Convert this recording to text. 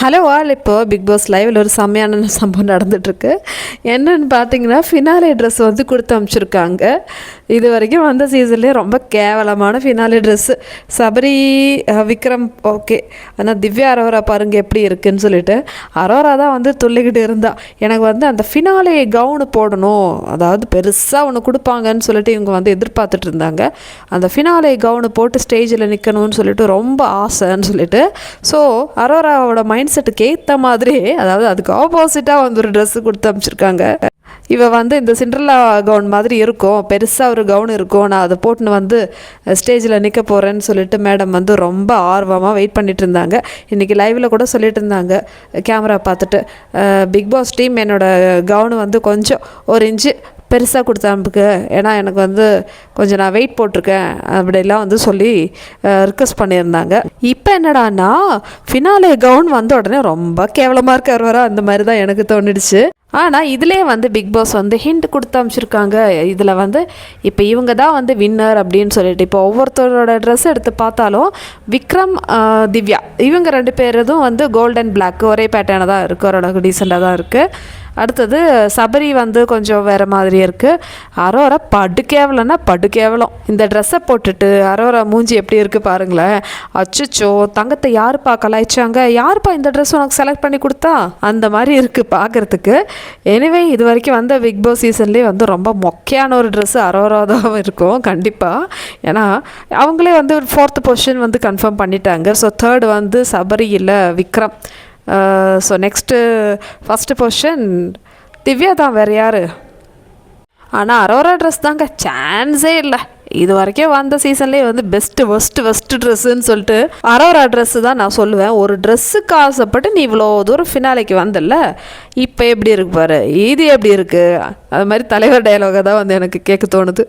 Hello all இப்போ Bigg Boss லைவில் ஒரு செம்மையான சம்பவம் நடந்துகிட்ருக்கு என்னென்னு பார்த்தீங்கன்னா ஃபினாலே ட்ரெஸ் வந்து கொடுத்து அனுப்பிச்சிருக்காங்க இது வரைக்கும் வந்த சீசன்லேயே ரொம்ப கேவலமான finale dress Sabari Vikram okay ஆனால் திவ்யா அரோரா பாருங்கள் எப்படி இருக்குன்னு சொல்லிட்டு. அரோரா தான் வந்து துள்ளிக்கிட்டு இருந்தா. எனக்கு வந்து அந்த ஃபினாலே கவுனு போடணும். அதாவது பெருசாக ஒன்று கொடுப்பாங்கன்னு சொல்லிட்டு இவங்க வந்து எதிர்பார்த்துட்டு இருந்தாங்க. அந்த ஃபினாலே கவுனு போட்டு ஸ்டேஜில் நிற்கணும்னு சொல்லிட்டு ரொம்ப ஆசைன்னு சொல்லிட்டு. ஸோ அரோராவோட மைண்ட் செட்டுக்கு ஏற்ற மாதிரி அதாவது அதுக்கு ஆப்போசிட்டாக வந்து ஒரு ட்ரெஸ்ஸு கொடுத்து அனுப்பிச்சிருக்காங்க இவ வந்து இந்த சிண்ட்ரலா கவுன் மாதிரி இருக்கும். பெருசாக ஒரு கவுன் இருக்கும். நான் அதை போட்டுன்னு வந்து ஸ்டேஜில் நிற்க போகிறேன்னு சொல்லிட்டு மேடம் வந்து ரொம்ப ஆர்வமாக வெயிட் பண்ணிட்டு இருந்தாங்க. இன்றைக்கி லைவில் கூட சொல்லிட்டு இருந்தாங்க. கேமரா பார்த்துட்டு பிக் பாஸ் டீம் என்னோட கவுனு வந்து கொஞ்சம் ஒரு இன்ச்சு பெருசாக கொடுத்த அனுப்புக்கு ஏன்னா எனக்கு வந்து கொஞ்சம் நான் வெயிட் போட்டிருக்கேன். அப்படிலாம் வந்து சொல்லி ரிக்வஸ்ட் பண்ணியிருந்தாங்க. இப்போ என்னடான்னா ஃபினாலே கவுன் வந்த உடனே ரொம்ப கேவலமாக இருக்கார் வர. அந்த மாதிரி தான் எனக்கு தோணிடுச்சு. ஆனால் இதுலேயே வந்து பிக் பாஸ் வந்து ஹிண்ட் கொடுத்து அமைச்சிருக்காங்க இதில் வந்து இப்போ இவங்க தான் வந்து வின்னர் அப்படின்னு சொல்லிட்டு இப்போ ஒவ்வொருத்தரோட ட்ரெஸ் எடுத்து பார்த்தாலும் விக்ரம் திவ்யா இவங்க ரெண்டு பேரதும் வந்து கோல்டன் பிளாக் ஒரே பேட்டர்னாக தான் இருக்குது ஓரளவுக்கு டீசெண்டாக தான் இருக்குது அடுத்தது சபரி வந்து கொஞ்சம் வேறு மாதிரி இருக்குது அரோரா படு படுக்கேவலம் இந்த ட்ரெஸ்ஸை போட்டுட்டு அரோரா மூஞ்சி எப்படி இருக்குது பாருங்களேன். அச்சச்சோ தங்கத்தை யாருப்பா கலாய்ச்சாங்க யாருப்பா இந்த ட்ரெஸ் உனக்கு செலக்ட் பண்ணி கொடுத்தா? அந்த மாதிரி இருக்குது பார்க்குறதுக்கு எனிவே இது வரைக்கும் வந்த பிக் பாஸ் சீசன்லேயே வந்து ரொம்ப மொக்கையான ஒரு ட்ரெஸ்ஸு அரோரா தான் இருக்கும் கண்டிப்பாக ஏன்னா அவங்களே வந்து ஒரு ஃபோர்த் பொசிஷன் வந்து கன்ஃபார்ம் பண்ணிட்டாங்க. ஸோ தேர்ட் வந்து சபரி இல்லை Vikram. So next first position Divya தான் வேறு யார்? ஆனால் அரோரா ட்ரெஸ் தாங்க சான்ஸே இல்லை. இது வரைக்கும் வந்த சீசன்லேயே வந்து பெஸ்ட்டு ஃபஸ்ட்டு ஃபஸ்ட்டு ட்ரெஸ்ஸுன்னு சொல்லிட்டு அரோரா ட்ரெஸ்ஸு தான் நான் சொல்லுவேன். ஒரு ட்ரெஸ்ஸுக்கு ஆசைப்பட்டு நீ இவ்வளோ தூரம் ஃபினாலைக்கு வந்தல்ல. இப்போ எப்படி இருக்கு பாரு? இது எப்படி இருக்குது அது மாதிரி தலைவர் டயலாக தான் வந்து எனக்கு கேட்க தோணுது.